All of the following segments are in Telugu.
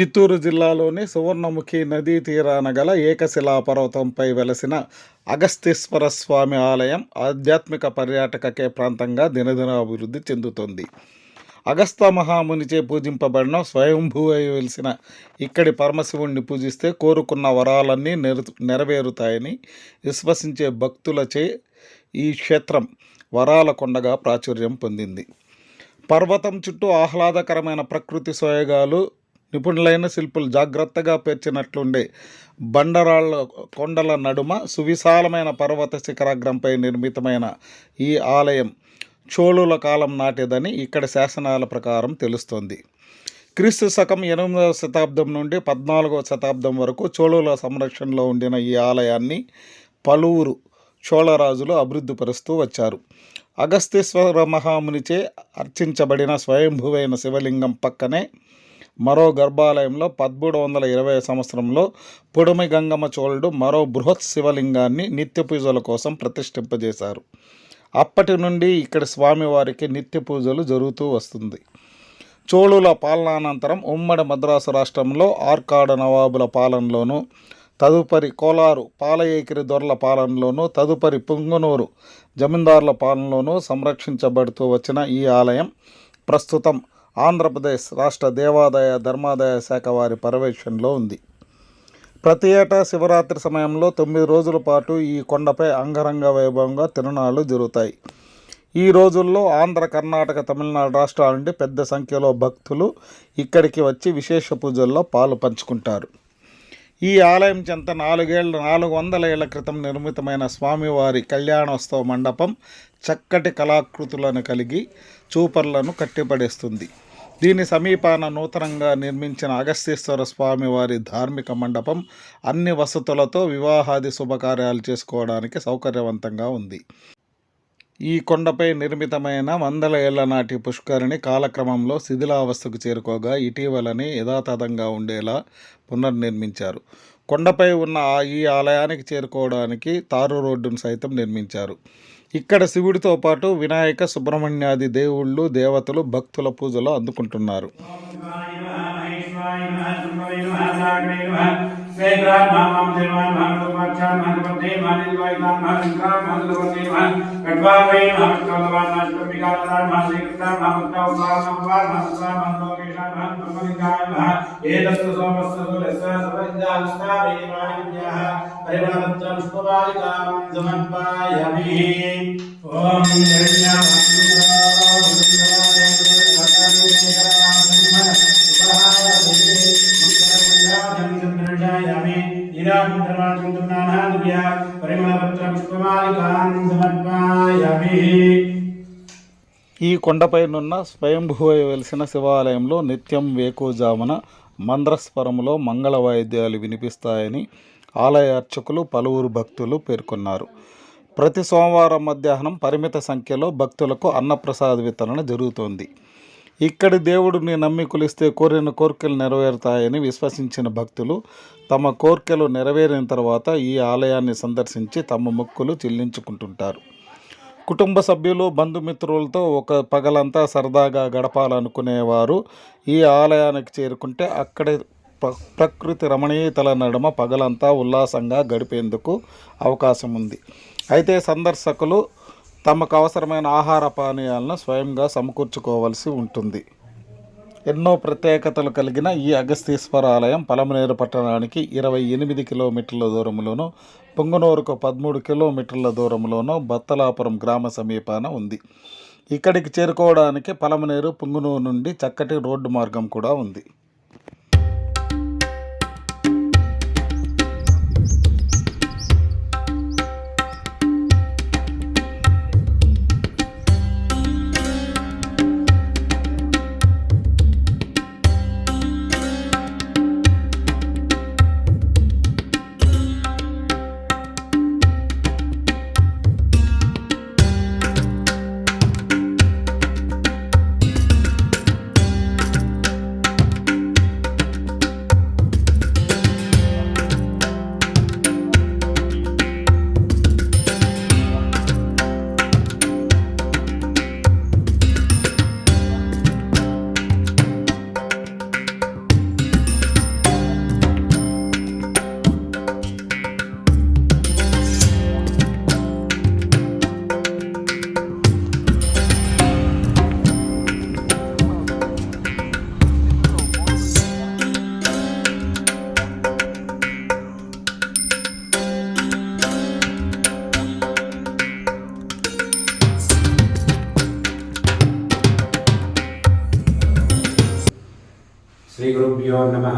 చిత్తూరు జిల్లాలోని సువర్ణముఖి నదీ తీరాన గల ఏకశిలా పర్వతంపై వెలసిన అగస్తీశ్వర స్వామి ఆలయం ఆధ్యాత్మిక పర్యాటక ప్రాంతంగా దినదిన అభివృద్ధి చెందుతోంది. అగస్త మహామునిచే పూజింపబడిన స్వయంభూవై వెలిసిన ఇక్కడి పరమశివుణ్ణి పూజిస్తే కోరుకున్న వరాలన్నీ నెరవేరుతాయని విశ్వసించే భక్తులచే ఈ క్షేత్రం వరాల కొండగా ప్రాచుర్యం పొందింది. పర్వతం చుట్టూ ఆహ్లాదకరమైన ప్రకృతి సోయగాలు నిపుణులైన శిల్పులు జాగ్రత్తగా పేర్చినట్లుండే బండరాళ్ళ కొండల నడుమ సువిశాలమైన పర్వత శిఖరాగ్రంపై నిర్మితమైన ఈ ఆలయం చోళుల కాలం నాటిదని ఇక్కడ శాసనాల ప్రకారం తెలుస్తోంది. క్రీస్తు శకం ఎనిమిదవ శతాబ్దం నుండి పద్నాలుగవ శతాబ్దం వరకు చోళుల సంరక్షణలో ఉండిన ఈ ఆలయాన్ని పలువురు చోళరాజులు అభివృద్ధిపరుస్తూ వచ్చారు. అగస్తేశ్వర మహామునిచే అర్చించబడిన స్వయంభువైన శివలింగం పక్కనే మరో గర్భాలయంలో పదమూడు వందల ఇరవై సంవత్సరంలో పొడిమి గంగమ్మ చోళుడు మరో బృహత్ శివలింగాన్ని నిత్య పూజల కోసం ప్రతిష్ఠింపజేశారు. అప్పటి నుండి ఇక్కడ స్వామివారికి నిత్య పూజలు జరుగుతూ వస్తుంది. చోళుల పాలనానంతరం ఉమ్మడి మద్రాసు రాష్ట్రంలో ఆర్కాడ నవాబుల పాలనలోను తదుపరి కోలారు పాలయేకిరి దొరల పాలనలోనూ తదుపరి పుంగనూరు జమీందారుల పాలనలోనూ సంరక్షించబడుతూ వచ్చిన ఈ ఆలయం ప్రస్తుతం ఆంధ్రప్రదేశ్ రాష్ట్ర దేవాదాయ ధర్మాదాయ శాఖ వారి పర్యవేక్షణలో ఉంది. ప్రతి ఏటా శివరాత్రి సమయంలో తొమ్మిది రోజుల పాటు ఈ కొండపై అంగరంగ వైభవంగా తిరునాళ్ళు జరుగుతాయి. ఈ రోజుల్లో ఆంధ్ర కర్ణాటక తమిళనాడు రాష్ట్రాల నుండి పెద్ద సంఖ్యలో భక్తులు ఇక్కడికి వచ్చి విశేష పూజల్లో పాలు పంచుకుంటారు. ఈ ఆలయం చెంత నాలుగేళ్ళ నాలుగు వందల ఏళ్ళ క్రితం నిర్మితమైన స్వామివారి కళ్యాణోత్సవ మండపం చక్కటి కళాకృతులను కలిగి చూపర్లను కట్టిపడేస్తుంది. దీని సమీపాన నూతనంగా నిర్మించిన అగస్తీశ్వర స్వామి వారి ధార్మిక మండపం అన్ని వసతులతో వివాహాది శుభకార్యాలు చేసుకోవడానికి సౌకర్యవంతంగా ఉంది. ఈ కొండపై నిర్మితమైన వందల ఏళ్ళ నాటి పుష్కరిణి కాలక్రమంలో శిథిలావస్థకు చేరుకోగా ఇటీవలనే యథాతథంగా ఉండేలా పునర్నిర్మించారు. కొండపై ఉన్న ఆ ఈ ఆలయానికి చేరుకోవడానికి తారు రోడ్డును సైతం నిర్మించారు. ఇక్కడ శివుడితో పాటు వినాయక సుబ్రహ్మణ్యాది దేవుళ్ళు దేవతలు భక్తుల పూజలు అందుకుంటున్నారు. महाभद्रा महाभद्रे महानिलवायिका महाशंकरा महादुर्वते महाकट्वावै महाकट्वालवान् महाष्टम्बिकालता महाश्रीकृता महाभक्ता उपामहवा महासुरा महालोकेशा महात्मविकाय महा एतस्तु सोमस्तु सूर्यस्य सर्वविद्यास्ता वैवाहिन्याः परिमाणत्रं स्तुवालिकां समर्पयामि ॐ Yeah, I mean... ఈ కొండపైనున్న స్వయంభువై వెలిసిన శివాలయంలో నిత్యం వేకుజామున మంద్రస్వరములో మంగళ వాయిద్యాలు వినిపిస్తాయని ఆలయ అర్చకులు పలువురు భక్తులు పేర్కొన్నారు. ప్రతి సోమవారం మధ్యాహ్నం పరిమిత సంఖ్యలో భక్తులకు అన్నప్రసాద వితరణ జరుగుతోంది. ఇక్కడి దేవుడిని నమ్మి కొలిస్తే కోరిన కోరికలు నెరవేరుతాయని విశ్వసించిన భక్తులు తమ కోరికలు నెరవేరిన తర్వాత ఈ ఆలయాన్ని సందర్శించి తమ మొక్కులు చెల్లించుకుంటుంటారు. కుటుంబ సభ్యులు బంధుమిత్రులతో ఒక పగలంతా సరదాగా గడపాలనుకునేవారు ఈ ఆలయానికి చేరుకుంటే అక్కడే ప్రకృతి రమణీయతల నడుమ పగలంతా ఉల్లాసంగా గడిపేందుకు అవకాశం ఉంది అయితే సందర్శకులు తమకు అవసరమైన ఆహార పానీయాలను స్వయంగా సమకూర్చుకోవాల్సి ఉంటుంది. ఎన్నో ప్రత్యేకతలు కలిగిన ఈ అగస్తీశ్వర ఆలయం పలమనేరు పట్టణానికి ఇరవై ఎనిమిది కిలోమీటర్ల దూరంలోనూ పొంగనూరుకు పదమూడు కిలోమీటర్ల దూరంలోనూ బత్తలాపురం గ్రామ సమీపాన ఉంది. ఇక్కడికి చేరుకోవడానికి పలమనేరు పుంగునూరు నుండి చక్కటి రోడ్డు మార్గం కూడా ఉంది. శ్రీ గురుభ్యో నమ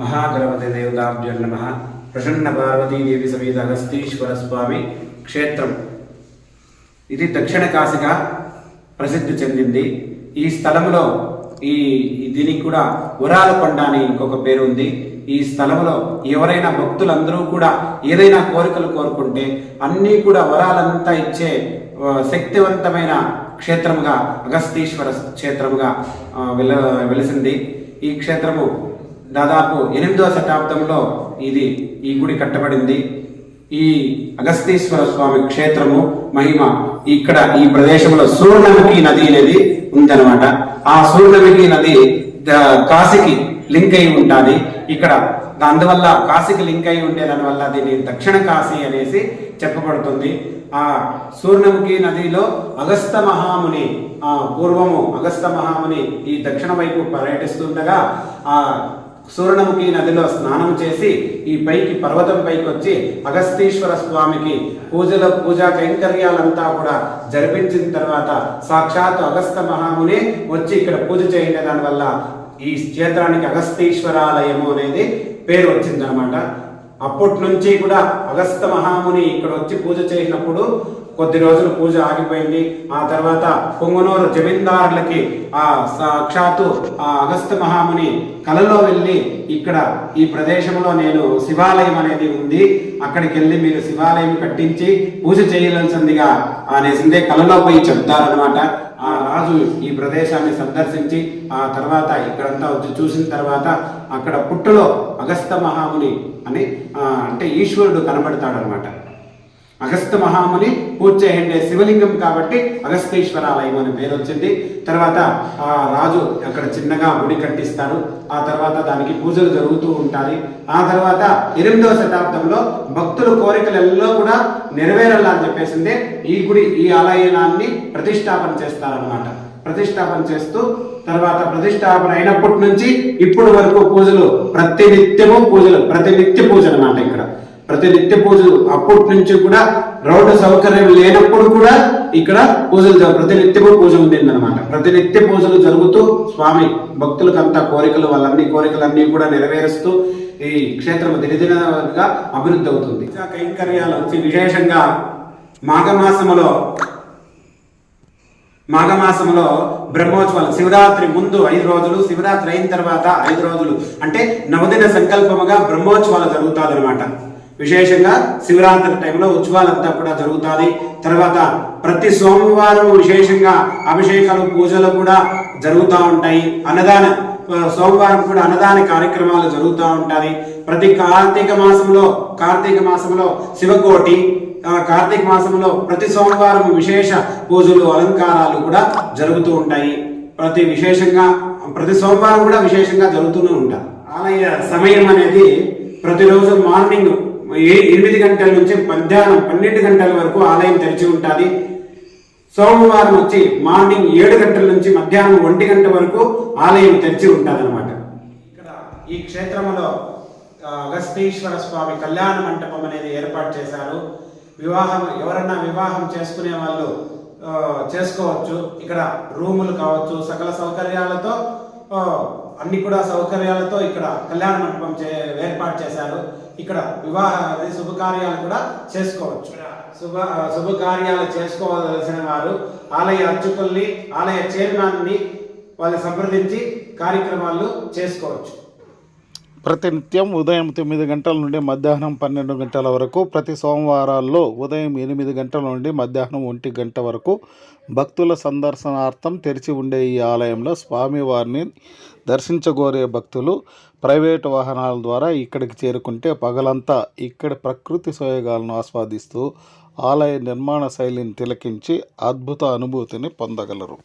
మహాగణపతి దేవతాభ్యో నమ ప్రసన్న పార్వతీదేవి సమేత అగస్తీశ్వర స్వామి క్షేత్రం ఇది దక్షిణ కాశీగా ప్రసిద్ధి చెందింది. ఈ స్థలంలో ఈ దీనికి కూడా ఉరాల కొండ అని ఇంకొక పేరు ఉంది. ఈ స్థలంలో ఎవరైనా భక్తులందరూ కూడా ఏదైనా కోరికలు కోరుకుంటే అన్నీ కూడా వరాలంతా ఇచ్చే శక్తివంతమైన క్షేత్రముగా అగస్తీశ్వర క్షేత్రముగా వెల వెలిసింది. ఈ క్షేత్రము దాదాపు ఎనిమిదవ శతాబ్దంలో ఇది ఈ గుడి కట్టబడింది. ఈ అగస్తీశ్వర స్వామి క్షేత్రము మహిమ ఇక్కడ ఈ ప్రదేశంలో సూర్ణముఖి నది అనేది ఉందన్నమాట. ఆ సూర్ణముఖి నది కాశీకి లింక్ అయి ఉంటుంది. ఇక్కడ అందువల్ల కాశీకి లింక్ అయి ఉండే దానివల్ల దీన్ని దక్షిణ కాశీ అనేసి చెప్పబడుతుంది. ఆ సూర్ణముఖి నదిలో అగస్త మహాముని ఆ పూర్వము అగస్త మహాముని ఈ దక్షిణ వైపు పర్యటిస్తుండగా ఆ సూర్ణముఖి నదిలో స్నానం చేసి ఈ పైకి పర్వతం పైకి వచ్చి అగస్తీశ్వర స్వామికి పూజల పూజా కైంకర్యాలంతా కూడా జరిపించిన తర్వాత సాక్షాత్ అగస్త మహాముని వచ్చి ఇక్కడ పూజ చేయడం. దానివల్ల ఈ క్షేత్రానికి అగస్తీశ్వరాలయము అనేది పేరు వచ్చిందనమాట. అప్పటి నుంచి కూడా అగస్త మహాముని ఇక్కడ వచ్చి పూజ చేసినప్పుడు కొద్ది రోజులు పూజ ఆగిపోయింది. ఆ తర్వాత పొంగనూరు జమీందారులకి ఆ సాక్షాత్తు ఆ అగస్త మహాముని కలలో వెళ్ళి ఇక్కడ ఈ ప్రదేశంలో నేను శివాలయం అనేది ఉంది. అక్కడికి వెళ్ళి మీరు శివాలయం కట్టించి పూజ చేయవలసిందిగా అనేసిందే కలలో పోయి చెప్తారనమాట ఆ రాజు ఈ ప్రదేశాన్ని సందర్శించి ఆ తర్వాత ఇక్కడంతా వచ్చి చూసిన తర్వాత అక్కడ పుట్టులో అగస్త మహాముని అని అంటే ఈశ్వరుడు కనబడతాడనమాట అగస్త మహాముని పూజ చేయండి శివలింగం కాబట్టి అగస్తీశ్వరాలయం అని పేరు వచ్చింది తర్వాత ఆ రాజు అక్కడ చిన్నగా గుడి కట్టిస్తారు ఆ తర్వాత దానికి పూజలు జరుగుతూ ఉంటాయి. ఆ తర్వాత ఎనిమిదవ శతాబ్దంలో భక్తుల కోరికలలో కూడా నెరవేరాలని చెప్పేసిందే. ఈ గుడి ఈ ఆలయాన్ని ప్రతిష్టాపన చేస్తారనమాట ప్రతిష్టాపన చేస్తూ తర్వాత ప్రతిష్టాపన అయినప్పటి నుంచి ఇప్పుడు వరకు పూజలు ప్రతినిత్యము పూజలు ప్రతినిత్య పూజ అనమాట ఇక్కడ. ప్రతి నిత్య పూజలు అప్పటి నుంచి కూడా రోడ్డు సౌకర్యం లేనప్పుడు కూడా ఇక్కడ పూజలు ప్రతి నిత్యము పూజ ఉండిందనమాట ప్రతి నిత్య పూజలు జరుగుతూ స్వామి భక్తులకంతా కోరికలు వాళ్ళన్ని కోరికలన్నీ కూడా నెరవేరుస్తూ ఈ క్షేత్రం దినదినగా అభివృద్ధి అవుతుంది. కైంకర్యాలు వచ్చి విశేషంగా మాఘమాసములో మాఘమాసంలో బ్రహ్మోత్సవాలు శివరాత్రి ముందు ఐదు రోజులు శివరాత్రి అయిన తర్వాత ఐదు రోజులు. అంటే నవదిన సంకల్పముగా బ్రహ్మోత్సవాలు జరుగుతుంది అనమాట విశేషంగా శివరాత్రి టైంలో ఉత్సవాలంతా కూడా జరుగుతుంది. తర్వాత ప్రతి సోమవారం విశేషంగా అభిషేకాలు పూజలు కూడా జరుగుతూ ఉంటాయి. అన్నదాన సోమవారం కూడా అన్నదాన కార్యక్రమాలు జరుగుతూ ఉంటాయి. ప్రతి కార్తీక మాసంలో కార్తీక మాసంలో శివకోటి కార్తీక మాసంలో ప్రతి సోమవారం విశేష పూజలు అలంకారాలు కూడా జరుగుతూ ఉంటాయి. ప్రతి విశేషంగా ప్రతి సోమవారం కూడా విశేషంగా జరుగుతూనే ఉంటాయి. ఆలయ సమయం అనేది ప్రతిరోజు మార్నింగ్ ఎనిమిది గంటల నుంచి మధ్యాహ్నం పన్నెండు గంటల వరకు ఆలయం తెరిచి ఉంటుంది. సోమవారం వచ్చి మార్నింగ్ ఏడు గంటల నుంచి మధ్యాహ్నం ఒంటి గంట వరకు ఆలయం తెరిచి ఉంటుంది అనమాట ఇక్కడ ఈ క్షేత్రంలో అగస్తీశ్వర స్వామి కళ్యాణ మంటపం అనేది ఏర్పాటు చేశారు. వివాహం ఎవరన్నా వివాహం చేసుకునే వాళ్ళు చేసుకోవచ్చు. ఇక్కడ రూములు కావచ్చు సకల సౌకర్యాలతో అన్ని కూడా సౌకర్యాలతో ఇక్కడ కళ్యాణ మంటపం చే ఏర్పాటు చేశారు. ఇక్కడ వివాహ అది శుభకార్యాలు కూడా చేసుకోవచ్చు. శుభ శుభకార్యాలు చేసుకోవలసిన వారు ఆలయ అర్చకుల్ని ఆలయ చైర్మన్ని వాళ్ళు సంప్రదించి కార్యక్రమాలు చేసుకోవచ్చు. ప్రతినిత్యం ఉదయం తొమ్మిది గంటల నుండి మధ్యాహ్నం పన్నెండు గంటల వరకు ప్రతి సోమవారాల్లో ఉదయం ఎనిమిది గంటల నుండి మధ్యాహ్నం ఒంటి గంట వరకు భక్తుల సందర్శనార్థం తెరిచి ఉండే ఈ ఆలయంలో స్వామివారిని దర్శించగోరే భక్తులు ప్రైవేటు వాహనాల ద్వారా ఇక్కడికి చేరుకుంటే పగలంతా ఇక్కడి ప్రకృతి సోయగాలను ఆస్వాదిస్తూ ఆలయ నిర్మాణ శైలిని తిలకించి అద్భుత అనుభూతిని పొందగలరు.